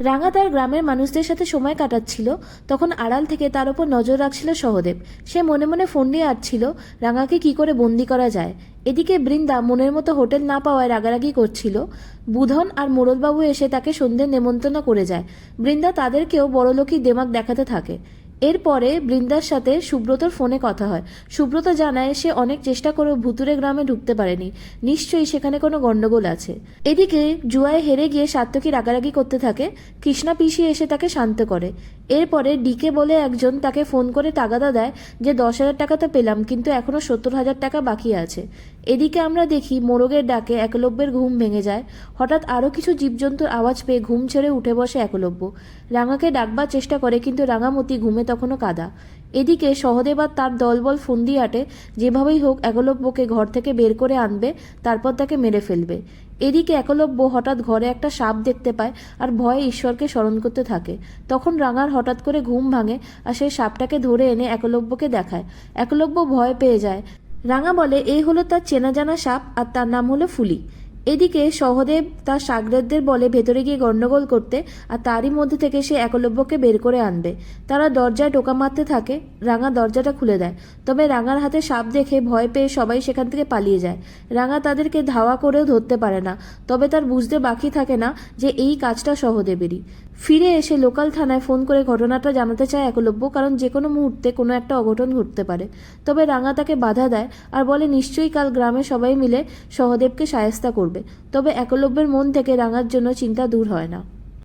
রাঙা তার গ্রামের মানুষদের সাথে সময় কাটাচ্ছিল, তখন আড়াল থেকে তার উপর নজর রাখছিল সহদেব। সে মনে মনে ফোন নিয়ে আসছিল রাঙাকে কি করে বন্দি করা যায়? এদিকে বৃন্দা মনের মতো হোটেল না পাওয়ায় রাগারাগি করছিল। বুধন আর মোড়লবাবু এসে তাকে সন্ধ্যে নেমন্তন্ন করে যায়। বৃন্দা তাদেরকেও বড়লোকই দেমাক দেখাতে থাকে। এরপরে বৃন্দার সাথে সুব্রতর ফোনে কথা হয়। সুব্রত জানায় সে অনেক চেষ্টা করেও ভুতুরে গ্রামে ঢুকতে পারেনি। নিশ্চয়ই সেখানে কোনো গণ্ডগোল আছে। এদিকে জুয়ায় হেরে গিয়ে সাত্যকী রাগারাগি করতে থাকে। কৃষ্ণা পিসি এসে তাকে শান্ত করে। এরপরে ডিকে বলে একজন তাকে ফোন করে তাগাদা দেয় যে দশ হাজার টাকা তো পেলাম, কিন্তু এখনও সত্তর হাজার টাকা বাকি আছে। এদিকে আমরা দেখি মোরগের ডাকে একলব্যের ঘুম ভেঙে যায়। হঠাৎ আরও কিছু জীবজন্তুর আওয়াজ পেয়ে ঘুম ছেড়ে উঠে বসে একলব্য। রাঙাকে ডাকবার চেষ্টা করে, কিন্তু রাঙামতি ঘুমে তখনও কাদা। এদিকে সহদেব আর তার দলবল ফন্দি আটে, যেভাবেই হোক একলব্যকে ঘর থেকে বের করে আনবে, তারপর তাকে মেরে ফেলবে। এদিকে একলব্য হঠাৎ ঘরে একটা সাপ দেখতে পায় আর ভয়ে ঈশ্বরকে স্মরণ করতে থাকে। তখন রাঙার হঠাৎ করে ঘুম ভাঙে আর সেই সাপটাকে ধরে এনে একলব্যকে দেখায়। একলব্য ভয় পেয়ে যায়। রাঙা বলে, এই হলো তার চেনা জানা সাপ আর তার নাম হলো ফুলি। এদিকে সহদেব তার সাগরেদদের বলে, ভেতরে গিয়ে গন্ডগোল করতে আর তারই মধ্যে থেকে সে একলব্যকে বের করে আনবে। তারা দরজায় টোকা মারতে থাকে রাঙা দরজাটা খুলে দেয়। তবে রাঙার হাতে সাপ দেখে ভয় পেয়ে সবাই সেখান থেকে পালিয়ে যায়। রাঙা তাদেরকে ধাওয়া করেও ধরতে পারে না, তবে তার বুঝতে বাকি থাকে না যে এই কাজটা সহদেবেরই। ফিরে এসে লোকাল থানায় ফোন করে ঘটনাটা জানাতে চায় একলব্য, কারণ যে কোনো মুহূর্তে কোনো একটা অঘটন ঘটতে পারে। তবে রাঙা তাকে বাধা দেয় আর বলে, নিশ্চয়ই কাল গ্রামে সবাই মিলে সহদেবকে সায়স্তা করবে। তবে একলব্যের মন থেকে রাঙার জন্য চিন্তা দূর হয় না।